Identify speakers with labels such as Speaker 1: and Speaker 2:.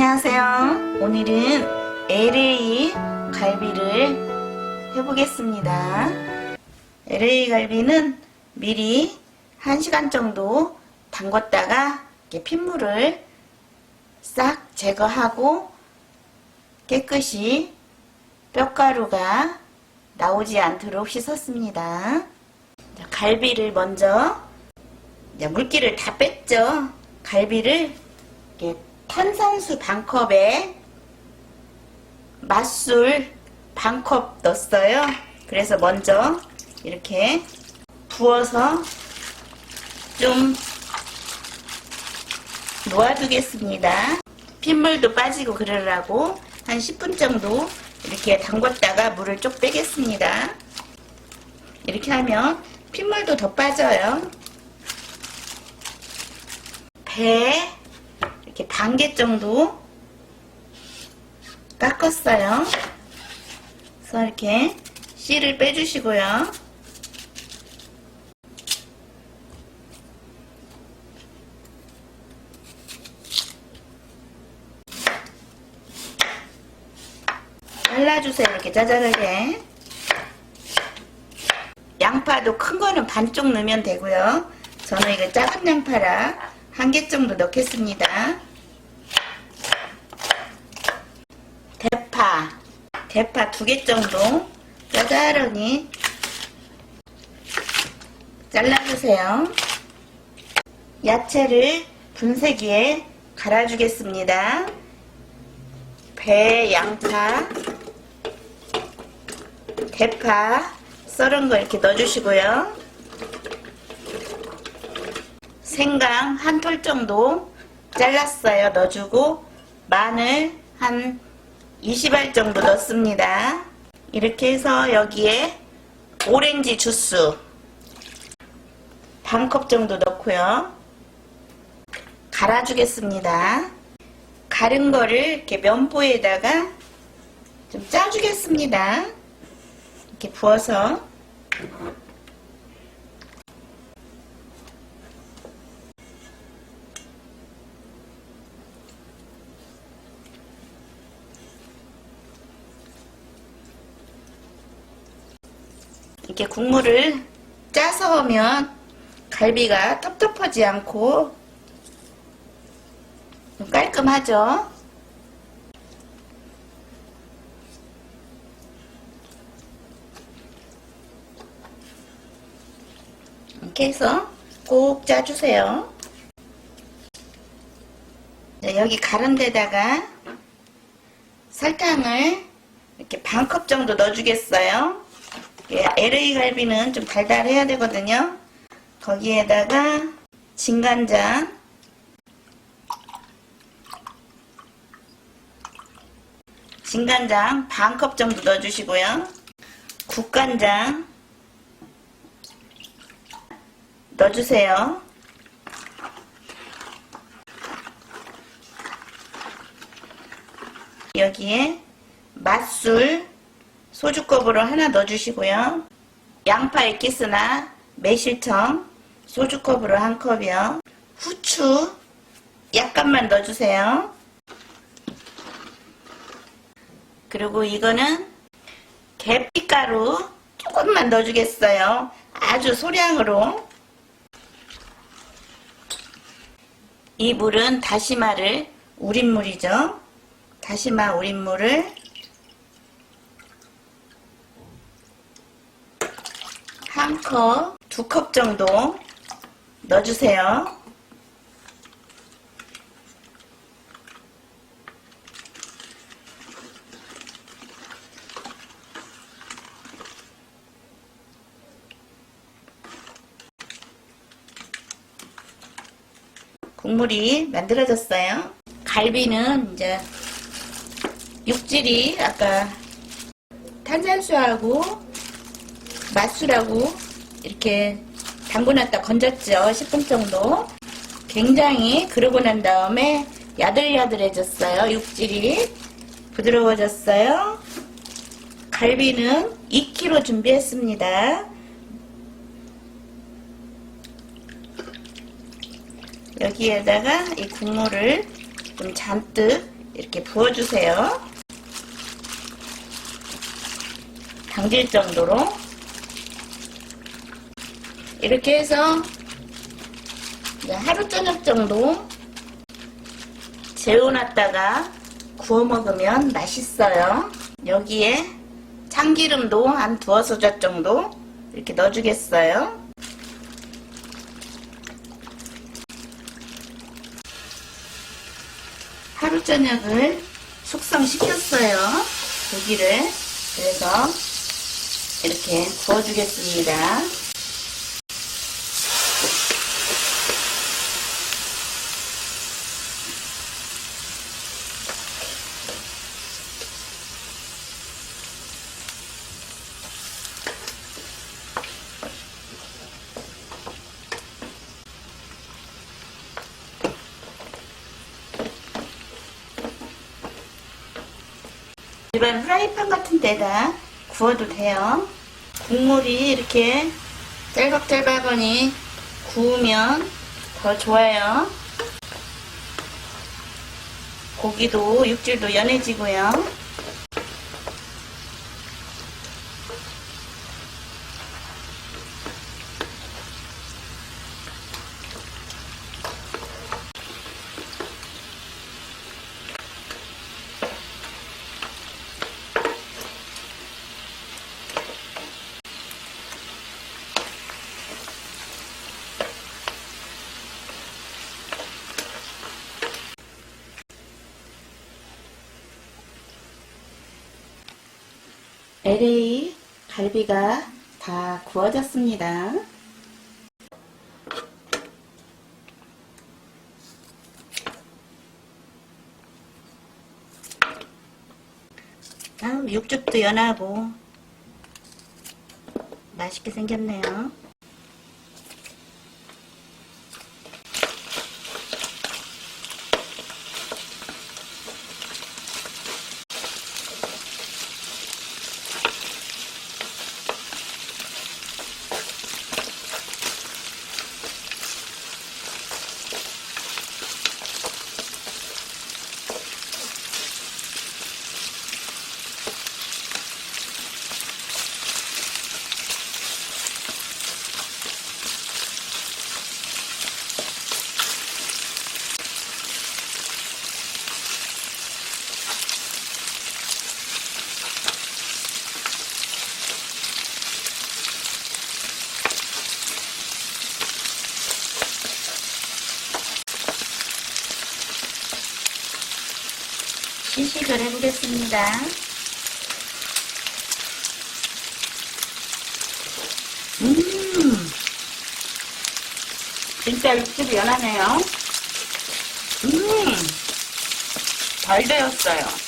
Speaker 1: 안녕하세요. 오늘은 LA 갈비를 해보겠습니다. LA 갈비는 미리 1시간 정도 담궜다가 핏물을 싹 제거하고 깨끗이 뼈가루가 나오지 않도록 씻었습니다. 자, 갈비를 먼저 물기를 다 뺐죠. 갈비를 이렇게 탄산수 반컵에 맛술 반컵 넣었어요. 그래서 먼저 이렇게 부어서 좀 놓아두겠습니다. 핏물도 빠지고 그러라고 한 10분 정도 이렇게 담궜다가 물을 쪽 빼겠습니다. 이렇게 하면 핏물도 더 빠져요. 배 이렇게 반 개 정도 깎았어요. 그래서 이렇게 씨를 빼주시고요. 잘라주세요. 이렇게 짜잘하게. 양파도 큰 거는 반쪽 넣으면 되고요. 저는 이거 작은 양파라 한 개 정도 넣겠습니다. 대파, 대파 두 개 정도 짜잘하니 잘라주세요. 야채를 분쇄기에 갈아주겠습니다. 배, 양파, 대파 썰은 거 이렇게 넣어주시고요. 생강 한 톨 정도 잘랐어요. 넣어주고 마늘 한 20알 정도 넣습니다. 이렇게 해서 여기에 오렌지 주스 반 컵 정도 넣고요. 갈아주겠습니다. 가른 거를 이렇게 면보에다가 좀 짜주겠습니다. 이렇게 부어서 이렇게 국물을 짜서 하면 갈비가 텁텁하지 않고 좀 깔끔하죠? 이렇게 해서 꼭 짜주세요. 네, 여기 가른 데다가 설탕을 이렇게 반 컵 정도 넣어주겠어요. 예, LA 갈비는 좀 달달해야 되거든요. 거기에다가 진간장, 진간장 반 컵 정도 넣어주시고요. 국간장 넣어주세요. 여기에 맛술 소주컵으로 하나 넣어주시고요. 양파 액기스나 매실청 소주컵으로 한 컵이요. 후추 약간만 넣어주세요. 그리고 이거는 계피가루 조금만 넣어주겠어요. 아주 소량으로. 이 물은 다시마를 우린 물이죠. 다시마 우린 물을 한 컵, 두 컵 정도 넣어주세요. 국물이 만들어졌어요. 갈비는 이제 육질이 아까 탄산수하고 맛술하고 이렇게 담궈놨다 건졌죠. 10분 정도. 굉장히 그러고 난 다음에 야들야들해졌어요. 육질이 부드러워졌어요. 갈비는 2kg 준비했습니다. 여기에다가 이 국물을 좀 잔뜩 이렇게 부어주세요. 당길 정도로 이렇게 해서 하루 저녁 정도 재워놨다가 구워 먹으면 맛있어요. 여기에 참기름도 한 두어 소자 정도 이렇게 넣어주겠어요. 하루 저녁을 숙성시켰어요. 고기를. 그래서 이렇게 구워주겠습니다. 일반 프라이팬 같은 데다 구워도 돼요. 국물이 이렇게 짤박짤박하니 구우면 더 좋아요. 고기도 육질도 연해지고요. LA 갈비가 다 구워졌습니다. 육즙도 연하고 맛있게 생겼네요. 시식을 해보겠습니다. 음, 진짜 육즙이 연하네요. 음, 잘 되었어요.